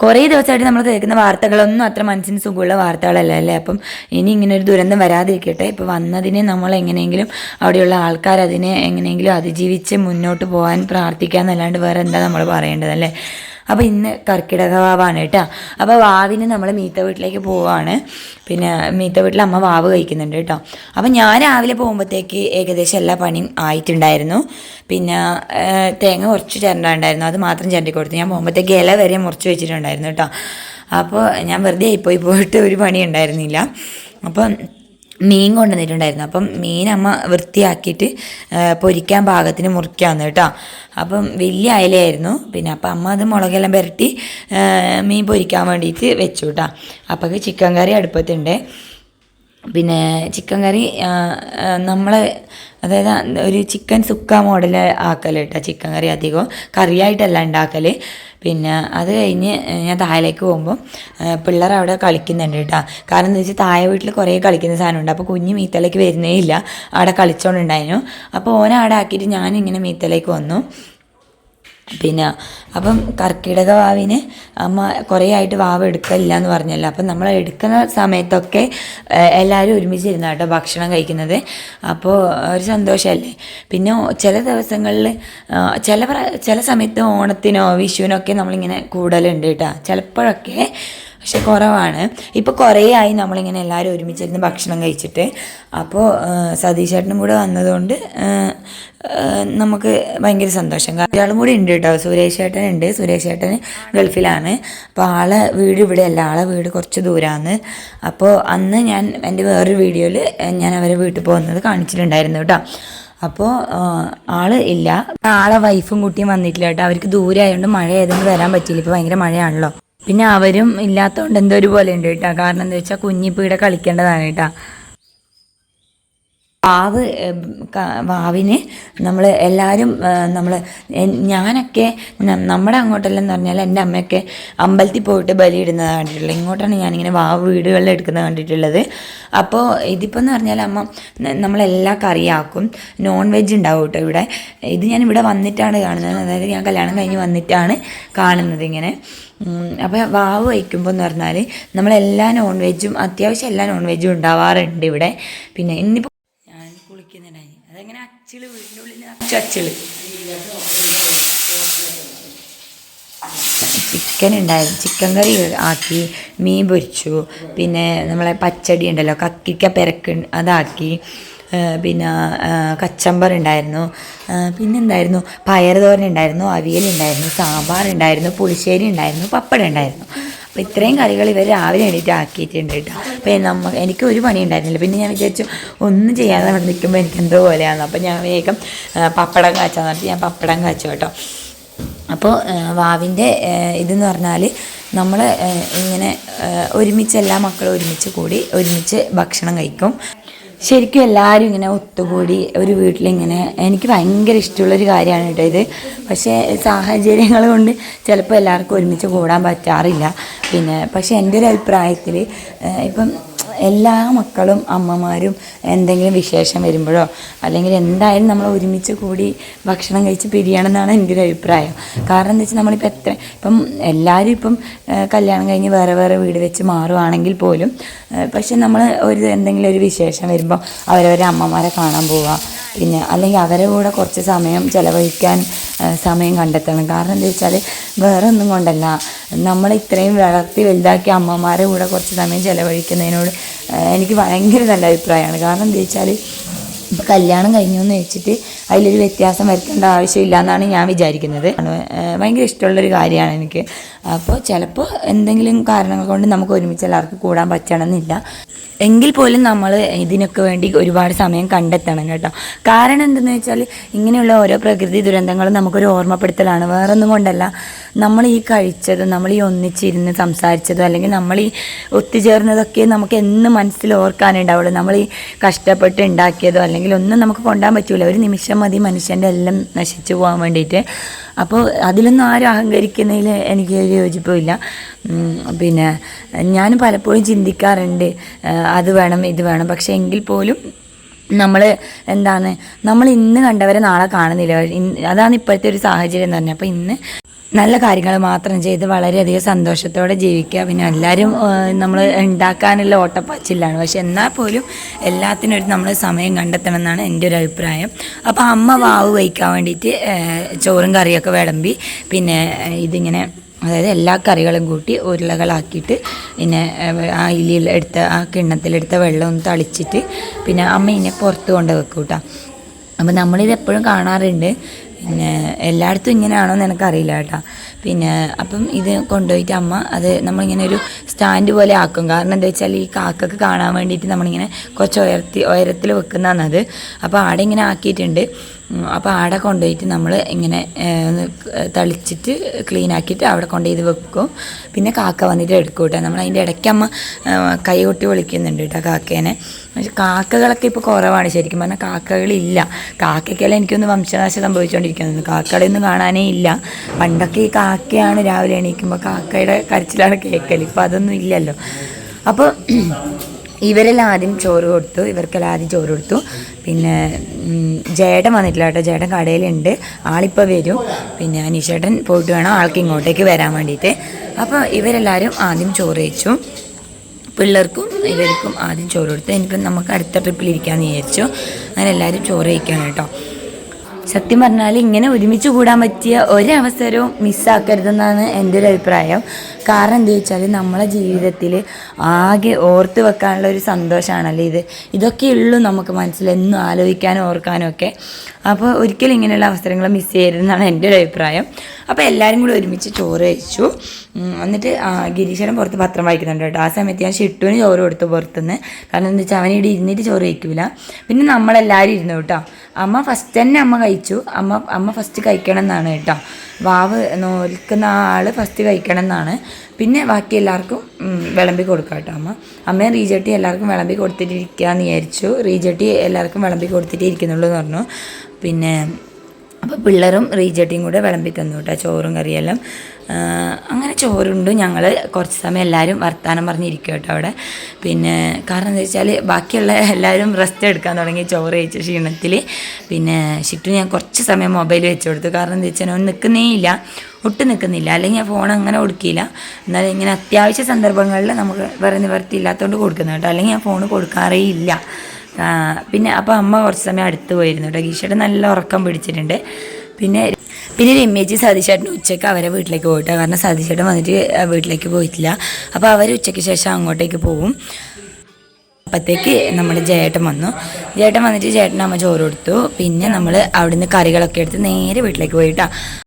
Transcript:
കുറേ ദിവസമായിട്ട് നമ്മൾ കേൾക്കുന്ന വാർത്തകളൊന്നും അത്ര മനസ്സിന് സുഖമുള്ള വാർത്തകളല്ല അല്ലേ? അപ്പം ഇനി ഇങ്ങനെ ഒരു ദുരന്തം വരാതിരിക്കട്ടെ. ഇപ്പോൾ വന്നതിനെ നമ്മൾ എങ്ങനെയെങ്കിലും അവിടെയുള്ള ആൾക്കാർ അതിനെ എങ്ങനെയെങ്കിലും അതിജീവിച്ച് മുന്നോട്ട് പോകാൻ പ്രാർത്ഥിക്കാന്നല്ലാണ്ട് വേറെ എന്താ നമ്മൾ പറയേണ്ടത് അല്ലേ? അപ്പോൾ ഇന്ന് കർക്കിടക വാവാണ് കേട്ടോ. അപ്പോൾ വാവിന് നമ്മൾ മീത്ത വീട്ടിലേക്ക് പോവാണ്. പിന്നെ മീത്ത വീട്ടിൽ അമ്മ വാവ് കഴിക്കുന്നുണ്ട് കേട്ടോ. അപ്പോൾ ഞാൻ രാവിലെ പോകുമ്പോഴത്തേക്ക് ഏകദേശം എല്ലാ പണിയും ആയിട്ടുണ്ടായിരുന്നു. പിന്നെ തേങ്ങ കുറച്ച് ചിരണ്ടാണ്ടായിരുന്നു അത് മാത്രം ചിരണ്ടി കൊടുത്തു. ഞാൻ പോകുമ്പോഴത്തേക്ക് ഇല വരെ മുറിച്ച് വെച്ചിട്ടുണ്ടായിരുന്നു കേട്ടോ. അപ്പോൾ ഞാൻ വെറുതെ ആയിപ്പോയി. പോയിട്ട് ഒരു പണി ഉണ്ടായിരുന്നില്ല അപ്പം മീൻ കൊണ്ടുവന്നിട്ടുണ്ടായിരുന്നു. അപ്പം മീൻ അമ്മ വൃത്തിയാക്കിയിട്ട് പൊരിക്കാൻ പാകത്തിന് മുറിക്കാന്ന് കേട്ടോ. അപ്പം വലിയ അയലയായിരുന്നു. പിന്നെ അപ്പം അമ്മ അത് മുളകെല്ലാം പുരട്ടി മീൻ പൊരിക്കാൻ വേണ്ടിയിട്ട് വെച്ചു കേട്ടോ. അപ്പോഴേക്ക് ചിക്കൻ കറി അടുപ്പത്തുണ്ട്. പിന്നെ ചിക്കൻ കറി നമ്മൾ അതായത് ഒരു ചിക്കൻ സുക്ക മോഡൽ ആക്കൽ കേട്ടോ ചിക്കൻ കറി അധികം കറിയായിട്ടല്ല ഉണ്ടാക്കൽ പിന്നെ അത് കഴിഞ്ഞ് ഞാൻ താഴേക്ക് പോകുമ്പോൾ പിള്ളേർ അവിടെ കളിക്കുന്നുണ്ട് കേട്ടോ കാരണം എന്താ വെച്ചാൽ താഴെ വീട്ടിൽ കുറേ കളിക്കുന്ന സാധനമുണ്ട്. അപ്പോൾ കുഞ്ഞ് മീത്തലേക്ക് വരുന്നേ ഇല്ല. അവിടെ കളിച്ചോണ്ടുണ്ടായിരുന്നു അപ്പോൾ ഓനെ അവിടെ ആക്കിയിട്ട് ഞാനിങ്ങനെ മീത്തലേക്ക് വന്നു. പിന്നെ അപ്പം കർക്കിടക വാവിന് അമ്മ കുറേ ആയിട്ട് വാവ് എടുക്കില്ല എന്ന് പറഞ്ഞല്ലോ. അപ്പം നമ്മൾ എടുക്കുന്ന സമയത്തൊക്കെ എല്ലാവരും ഒരുമിച്ചിരുന്ന കേട്ടോ ഭക്ഷണം കഴിക്കുന്നത്. അപ്പോൾ ഒരു സന്തോഷമല്ലേ പിന്നെ ചില ദിവസങ്ങളിൽ ചില ചില സമയത്ത് ഓണത്തിനോ വിഷുവിനോ ഒക്കെ നമ്മളിങ്ങനെ കൂടലുണ്ട് കേട്ടോ. ചിലപ്പോഴൊക്കെ പക്ഷെ കുറവാണ്. ഇപ്പോൾ കുറേ ആയി നമ്മളിങ്ങനെ എല്ലാവരും ഒരുമിച്ചിരുന്ന് ഭക്ഷണം കഴിച്ചിട്ട്. അപ്പോൾ സതീഷ് ചേട്ടനും കൂടെ വന്നതുകൊണ്ട് നമുക്ക് ഭയങ്കര സന്തോഷം. ഒരാളും കൂടി ഉണ്ട് കേട്ടോ. സുരേഷ് ചേട്ടൻ ഉണ്ട്. സുരേഷ് ചേട്ടൻ ഗൾഫിലാണ്. അപ്പോൾ ആളെ വീട് ഇവിടെ അല്ല. ആളെ വീട് കുറച്ച് ദൂരമാണ് അപ്പോൾ അന്ന് ഞാൻ എന്റെ വേറൊരു വീഡിയോയിൽ ഞാൻ അവരെ വീട്ടിൽ പോകുന്നത് കാണിച്ചിട്ടുണ്ടായിരുന്നു കേട്ടോ. അപ്പോൾ ആൾ ഇല്ല. ആളെ വൈഫും കുട്ടിയും വന്നിട്ടില്ല കേട്ടോ. അവർക്ക് ദൂരെ ആയതുകൊണ്ട് മഴ ആയതുകൊണ്ട് വരാൻ പറ്റിയില്ല. ഇപ്പോൾ ഭയങ്കര മഴയാണല്ലോ. പിന്നെ അവരും ഇല്ലാത്തതുകൊണ്ട് എന്തോ ഒരു പോലെ ഉണ്ട് കേട്ടോ. കാരണം എന്താ വെച്ചാൽ കുഞ്ഞിപ്പോൾ ഇവിടെ കളിക്കേണ്ടതാണ് കേട്ടോ. വാവ് വാവിനെ നമ്മൾ എല്ലാവരും നമ്മൾ ഞാനൊക്കെ നമ്മുടെ അങ്ങോട്ടെല്ലാം പറഞ്ഞാൽ എന്റെ അമ്മയൊക്കെ അമ്പലത്തിൽ പോയിട്ട് ബലിയിടുന്നത് കണ്ടിട്ടുള്ളത് ഇങ്ങോട്ടാണ് ഞാനിങ്ങനെ വാവ് വീടുകളിൽ എടുക്കുന്നത് കണ്ടിട്ടുള്ളത്. അപ്പോൾ ഇതിപ്പോൾ എന്ന് പറഞ്ഞാൽ അമ്മ നമ്മളെല്ലാ കറിയാക്കും. നോൺ വെജ് ഉണ്ടാവും കേട്ടോ ഇവിടെ. ഇത് ഞാൻ ഇവിടെ വന്നിട്ടാണ് കാണുന്നത്. അതായത് ഞാൻ കല്യാണം കഴിഞ്ഞ് വന്നിട്ടാണ് കാണുന്നത് ഇങ്ങനെ. അപ്പോൾ വാവ് വയ്ക്കുമ്പോൾ എന്ന് പറഞ്ഞാൽ നമ്മളെല്ലാ നോൺ വെജും അത്യാവശ്യം എല്ലാ നോൺ വെജും ഉണ്ടാവാറുണ്ട് ഇവിടെ. പിന്നെ ഇന്നിപ്പോൾ ഞാൻ കുളിക്കുന്നുണ്ടായി അതെങ്ങനെ അച്ചിൾ വീടിന്റെ ഉള്ളിൽ അച്ചിൾ ചിക്കൻ ഉണ്ടായി. ചിക്കൻ കറി ആക്കി മീൻ പൊരിച്ചു. പിന്നെ നമ്മളെ പച്ചടി ഉണ്ടല്ലോ കക്കിക്ക പെരക്ക് അതാക്കി. പിന്നെ കച്ചമ്പർ ഉണ്ടായിരുന്നു. പിന്നെ എന്തായിരുന്നു? പയർ തോരൻ ഉണ്ടായിരുന്നു അവിയൽ ഉണ്ടായിരുന്നു സാമ്പാർ ഉണ്ടായിരുന്നു പുളിശ്ശേരി ഉണ്ടായിരുന്നു പപ്പടം ഉണ്ടായിരുന്നു. അപ്പോൾ ഇത്രയും കറികൾ ഇവർ രാവിലെ എണീറ്റ് ആക്കിയിട്ടുണ്ട് കേട്ടോ. അപ്പോൾ നമ്മ എനിക്ക് ഒരു പണി ഉണ്ടായിരുന്നില്ല. പിന്നെ ഞാൻ വിചാരിച്ചു ഒന്നും ചെയ്യാതെ അവിടെ നിൽക്കുമ്പോൾ എനിക്ക് എന്തോ പോലെയാണ് അപ്പോൾ ഞാൻ വേഗം പപ്പടം കാച്ചാന്ന് പറഞ്ഞിട്ട് ഞാൻ പപ്പടം കാച്ചു കേട്ടോ. അപ്പോൾ വാവിന്റെ ഇതെന്ന് പറഞ്ഞാൽ നമ്മൾ ഇങ്ങനെ ഒരുമിച്ച് എല്ലാ മക്കളും ഒരുമിച്ച് കൂടി ഒരുമിച്ച് ഭക്ഷണം കഴിക്കും. ശരിക്കും എല്ലാവരും ഇങ്ങനെ ഒത്തുകൂടി ഒരു വീട്ടിലിങ്ങനെ എനിക്ക് ഭയങ്കര ഇഷ്ടമുള്ളൊരു കാര്യമാണ് കേട്ടോ ഇത്. പക്ഷേ സാഹചര്യങ്ങൾ കൊണ്ട് ചിലപ്പോൾ എല്ലാവർക്കും ഒരുമിച്ച് കൂടാൻ പറ്റാറില്ല. പിന്നെ പക്ഷേ എന്റെ ഒരു അഭിപ്രായത്തിൽ ഇപ്പം എല്ലാ മക്കളും അമ്മമാരും എന്തെങ്കിലും വിശേഷം വരുമ്പോഴോ അല്ലെങ്കിൽ എന്തായാലും നമ്മൾ ഒരുമിച്ച് കൂടി ഭക്ഷണം കഴിച്ച് പിരിയണമെന്നാണ് എന്റെ ഒരു അഭിപ്രായം. കാരണം എന്താ വെച്ചാൽ നമ്മളിപ്പോൾ എത്ര ഇപ്പം എല്ലാവരും ഇപ്പം കല്യാണം കഴിഞ്ഞ് വേറെ വേറെ വീട് വെച്ച് മാറുവാണെങ്കിൽ പോലും പക്ഷെ നമ്മൾ ഒരു എന്തെങ്കിലും ഒരു വിശേഷം വരുമ്പോൾ അവരവരെ അമ്മമാരെ കാണാൻ പോവുക പിന്നെ അല്ലെങ്കിൽ അവരെ കൂടെ കുറച്ച് സമയം ചിലവഴിക്കാൻ സമയം കണ്ടെത്തണം. കാരണം എന്താ വെച്ചാൽ വേറെ ഒന്നും കൊണ്ടല്ല. നമ്മൾ ഇത്രയും വളർത്തി വലുതാക്കിയ അമ്മമാരെ കൂടെ കുറച്ച് സമയം ചിലവഴിക്കുന്നതിനോട് എനിക്ക് ഭയങ്കര നല്ല അഭിപ്രായമാണ്. കാരണം എന്താ വെച്ചാൽ ഇപ്പം കല്യാണം കഴിഞ്ഞു എന്ന് വെച്ചിട്ട് അതിലൊരു വ്യത്യാസം വരുത്തേണ്ട ആവശ്യമില്ല എന്നാണ് ഞാൻ വിചാരിക്കുന്നത്. ഭയങ്കര ഇഷ്ടമുള്ളൊരു കാര്യമാണ് എനിക്ക്. അപ്പോൾ ചിലപ്പോൾ എന്തെങ്കിലും കാരണങ്ങൾ കൊണ്ട് നമുക്ക് ഒരുമിച്ച് എല്ലാവർക്കും കൂടാൻ പറ്റണമെന്നില്ല. എങ്കിൽ പോലും നമ്മൾ ഇതിനൊക്കെ വേണ്ടി ഒരുപാട് സമയം കണ്ടെത്തണം കേട്ടോ. കാരണം എന്തെന്ന് വെച്ചാൽ ഇങ്ങനെയുള്ള ഓരോ പ്രകൃതി ദുരന്തങ്ങളും നമുക്കൊരു ഓർമ്മപ്പെടുത്തലാണ്. വേറൊന്നും കൊണ്ടല്ല. നമ്മൾ ഈ കഴിച്ചതും നമ്മൾ ഈ ഒന്നിച്ചിരുന്ന് സംസാരിച്ചതും അല്ലെങ്കിൽ നമ്മൾ ഈ ഒത്തുചേർന്നതൊക്കെ നമുക്ക് എന്ന് മനസ്സിൽ ഓർക്കാനുണ്ടാവുള്ളൂ നമ്മൾ ഈ കഷ്ടപ്പെട്ട് ഉണ്ടാക്കിയതോ അല്ലെങ്കിൽ ഒന്നും നമുക്ക് കൊണ്ടാൻ പറ്റൂല. ഒരു നിമിഷം മതി മനുഷ്യന്റെ എല്ലാം നശിച്ചു പോകാൻ വേണ്ടിയിട്ട്. അപ്പോൾ അതിലൊന്നും ആരും അഹങ്കരിക്കുന്നതിൽ എനിക്ക് ഒരു യോജിപ്പില്ല പിന്നെ ഞാൻ പലപ്പോഴും ചിന്തിക്കാറുണ്ട്. അത് വേണം ഇത് വേണം. പക്ഷേ എങ്കിൽ പോലും നമ്മൾ എന്താണ് നമ്മൾ ഇന്ന് കണ്ടവരെ നാളെ കാണുന്നില്ല. അതാണ് ഇപ്പോഴത്തെ ഒരു സാഹചര്യം എന്ന് പറഞ്ഞാൽ. അപ്പോൾ ഇന്ന് നല്ല കാര്യങ്ങൾ മാത്രം ചെയ്ത് വളരെയധികം സന്തോഷത്തോടെ ജീവിക്കുക. പിന്നെ എല്ലാവരും നമ്മൾ ഉണ്ടാക്കാനുള്ള ഓട്ടപ്പാച്ചിലാണ്. പക്ഷെ എന്നാൽ പോലും എല്ലാത്തിനും ഒരു നമ്മൾ സമയം കണ്ടെത്തണം എന്നാണ് എന്റെ ഒരു അഭിപ്രായം. അപ്പോൾ അമ്മ വാവ് വയ്ക്കാൻ വേണ്ടിയിട്ട് ചോറും കറിയൊക്കെ വിളമ്പി പിന്നെ ഇതിങ്ങനെ അതായത് എല്ലാ കറികളും കൂട്ടി ഉരുളകളാക്കിയിട്ട് പിന്നെ ആ ഇലിയിൽ എടുത്ത ആ കിണ്ണത്തിലെടുത്ത വെള്ളം ഒന്ന് തളിച്ചിട്ട് പിന്നെ അമ്മ ഇതിനെ പുറത്ത് കൊണ്ട് വെക്കൂട്ടാ അപ്പോൾ അപ്പം നമ്മളിത് എപ്പോഴും കാണാറുണ്ട്. പിന്നെ എല്ലായിടത്തും ഇങ്ങനെയാണോ എന്ന് എനിക്കറിയില്ല കേട്ടോ. പിന്നെ അപ്പം ഇത് കൊണ്ടുപോയിട്ട് അമ്മ അത് നമ്മളിങ്ങനെ ഒരു സ്റ്റാൻഡ് പോലെ ആക്കും. കാരണം എന്താ വെച്ചാൽ ഈ കാക്കക്ക് കാണാൻ വേണ്ടിയിട്ട് നമ്മളിങ്ങനെ കുറച്ച് ഉയർത്തി ഉയരത്തിൽ വെക്കുന്നതാണത് അപ്പോൾ ആടെ ഇങ്ങനെ ആക്കിയിട്ടുണ്ട്. അപ്പോൾ ആടെ കൊണ്ടുപോയിട്ട് നമ്മൾ ഇങ്ങനെ തളിച്ചിട്ട് ക്ലീൻ ആക്കിയിട്ട് അവിടെ കൊണ്ടുപോയി ഇത് വെക്കും. പിന്നെ കാക്ക വന്നിട്ട് എടുക്കും കേട്ടോ. നമ്മൾ അതിന്റെ ഇടയ്ക്ക് അമ്മ കൈ കൊട്ടി വിളിക്കുന്നുണ്ട് കേട്ടോ കാക്കേനെ. പക്ഷെ കാക്കകളൊക്കെ ഇപ്പോൾ കുറവാണ് ശരിക്കും പറഞ്ഞാൽ കാക്കകളില്ല. കാക്കയ്ക്കെല്ലാം എനിക്കൊന്ന് വംശനാശം സംഭവിച്ചുകൊണ്ടിരിക്കുന്നത് കാക്കകളൊന്നും കാണാനേ ഇല്ല. പണ്ടൊക്കെ ഈ കാക്കയാണ് രാവിലെ എണീക്കുമ്പോൾ കാക്കയുടെ കരച്ചിലാണ് കേൾക്കൽ ഇപ്പോൾ അതൊന്നും ഇല്ലല്ലോ. അപ്പോൾ ഇവരെല്ലാം ആദ്യം ചോറ് കൊടുത്തു. ഇവർക്കെല്ലാം ആദ്യം ചോറ് കൊടുത്തു. പിന്നെ ജേടൻ വന്നിട്ടില്ല കേട്ടോ. ജേടൻ കടയിലുണ്ട്. ആളിപ്പോൾ വരും. പിന്നെ അനീഷേട്ടൻ പോയിട്ട് വേണം ആൾക്ക് ഇങ്ങോട്ടേക്ക് വരാൻ വേണ്ടിയിട്ട്. അപ്പോൾ ഇവരെല്ലാവരും ആദ്യം ചോറ് കഴിച്ചു. പിള്ളേർക്കും ഇവർക്കും ആദ്യം ചോറ് കൊടുത്തു. ഇനിയിപ്പം നമുക്ക് അടുത്ത ട്രിപ്പിൽ ഇരിക്കാമെന്ന് വിചാരിച്ചു. അങ്ങനെ എല്ലാവരും ചോറ് കഴിക്കണം കേട്ടോ. സത്യം പറഞ്ഞാൽ ഇങ്ങനെ ഒരുമിച്ച് കൂടാൻ പറ്റിയ ഒരവസരവും മിസ്സാക്കരുതെന്നാണ് എന്റെ ഒരു അഭിപ്രായം. കാരണം എന്താ വെച്ചാൽ നമ്മളെ ജീവിതത്തിൽ ആകെ ഓർത്ത് വെക്കാനുള്ള ഒരു സന്തോഷമാണല്ലോ ഇത്. ഇതൊക്കെ ഉള്ളൂ നമുക്ക് മനസ്സിൽ എന്നും ആലോചിക്കാനും ഓർക്കാനും ഒക്കെ. അപ്പോൾ ഒരിക്കലും ഇങ്ങനെയുള്ള അവസരങ്ങൾ മിസ് ചെയ്യരുതെന്നാണ് എന്റെ ഒരു അഭിപ്രായം. അപ്പോൾ എല്ലാവരും കൂടി ഒരുമിച്ച് ചോറ് കഴിച്ചു. എന്നിട്ട് ഗിരീശ്വരൻ പുറത്ത് പത്രം വായിക്കുന്നുണ്ട് കേട്ടോ. ആ സമയത്ത് ഞാൻ ഷിട്ടുവിന് ചോറ് കൊടുത്തു പുറത്തുനിന്ന്. കാരണം എന്താ വെച്ചാൽ അവൻ ഇവിടെ ഇരുന്നിട്ട് ചോറ് കഴിക്കില്ല പിന്നെ നമ്മളെല്ലാവരും ഇരുന്നു കേട്ടോ. അമ്മ ഫസ്റ്റ് തന്നെ അമ്മ കഴിച്ചു. അമ്മ അമ്മ ഫസ്റ്റ് കഴിക്കണം എന്നാണ് കേട്ടോ. വാവ് നോൽക്കുന്ന ആൾ ഫസ്റ്റ് കഴിക്കണം എന്നാണ് പിന്നെ ബാക്കി എല്ലാവർക്കും വിളമ്പി കൊടുക്കാം കേട്ടോ അമ്മ. അമ്മയും റീജട്ടി എല്ലാവർക്കും വിളമ്പി കൊടുത്തിട്ടിരിക്കുക എന്ന് വിചാരിച്ചു. റീജട്ടി എല്ലാവർക്കും വിളമ്പി കൊടുത്തിട്ടേ ഇരിക്കുന്നുള്ളൂ എന്ന് പറഞ്ഞു. പിന്നെ അപ്പോൾ പിള്ളേരും റീജട്ടിയും കൂടെ വിളമ്പി തന്നു കേട്ടോ ചോറും കറിയെല്ലാം. അങ്ങനെ ചോറുണ്ട് ഞങ്ങൾ കുറച്ച് സമയം എല്ലാവരും വർത്തമാനം പറഞ്ഞിരിക്കും കേട്ടോ അവിടെ. പിന്നെ കാരണം എന്താ വെച്ചാൽ ബാക്കിയുള്ള എല്ലാവരും റെസ്റ്റ് എടുക്കാൻ തുടങ്ങി ചോറ് കഴിച്ച ക്ഷീണത്തിൽ പിന്നെ ഷിറ്റു ഞാൻ കുറച്ച് സമയം മൊബൈൽ വെച്ച് കൊടുത്തു. കാരണം എന്താ വെച്ചാൽ അവൻ നിൽക്കുന്നേ ഇല്ല. ഒട്ടും നിൽക്കുന്നില്ല അല്ലെങ്കിൽ ഞാൻ ഫോൺ അങ്ങനെ കൊടുക്കില്ല. എന്നാലും ഇങ്ങനെ അത്യാവശ്യ സന്ദർഭങ്ങളിൽ നമുക്ക് വേറെ നിവർത്തി ഇല്ലാത്തതുകൊണ്ട് കൊടുക്കുന്നത് കേട്ടോ അല്ലെങ്കിൽ ഞാൻ ഫോൺ കൊടുക്കാറേ ഇല്ല. പിന്നെ അപ്പോൾ അമ്മ കുറച്ച് സമയം അടുത്ത് പോയിരുന്നു കേട്ടോ ഗീഷയുടെ നല്ല ഉറക്കം പിടിച്ചിട്ടുണ്ട്. പിന്നെ പിന്നെ രമ്യേച്ചി സതീശേട്ടൻ ഉച്ചയ്ക്ക് അവരെ വീട്ടിലേക്ക് പോയിട്ടോ. കാരണം സതീശേട്ടൻ വന്നിട്ട് വീട്ടിലേക്ക് പോയിട്ടില്ല. അപ്പോൾ അവർ ഉച്ചയ്ക്ക് ശേഷം അങ്ങോട്ടേക്ക് പോകും അപ്പോഴത്തേക്ക് നമ്മുടെ ജേട്ടൻ വന്നു. ജേട്ടൻ വന്നിട്ട് ചേട്ടൻ അമ്മ ചോറ് കൊടുത്തു. പിന്നെ നമ്മൾ അവിടുന്ന് കറികളൊക്കെ എടുത്ത് നേരെ വീട്ടിലേക്ക് പോയിട്ടാ.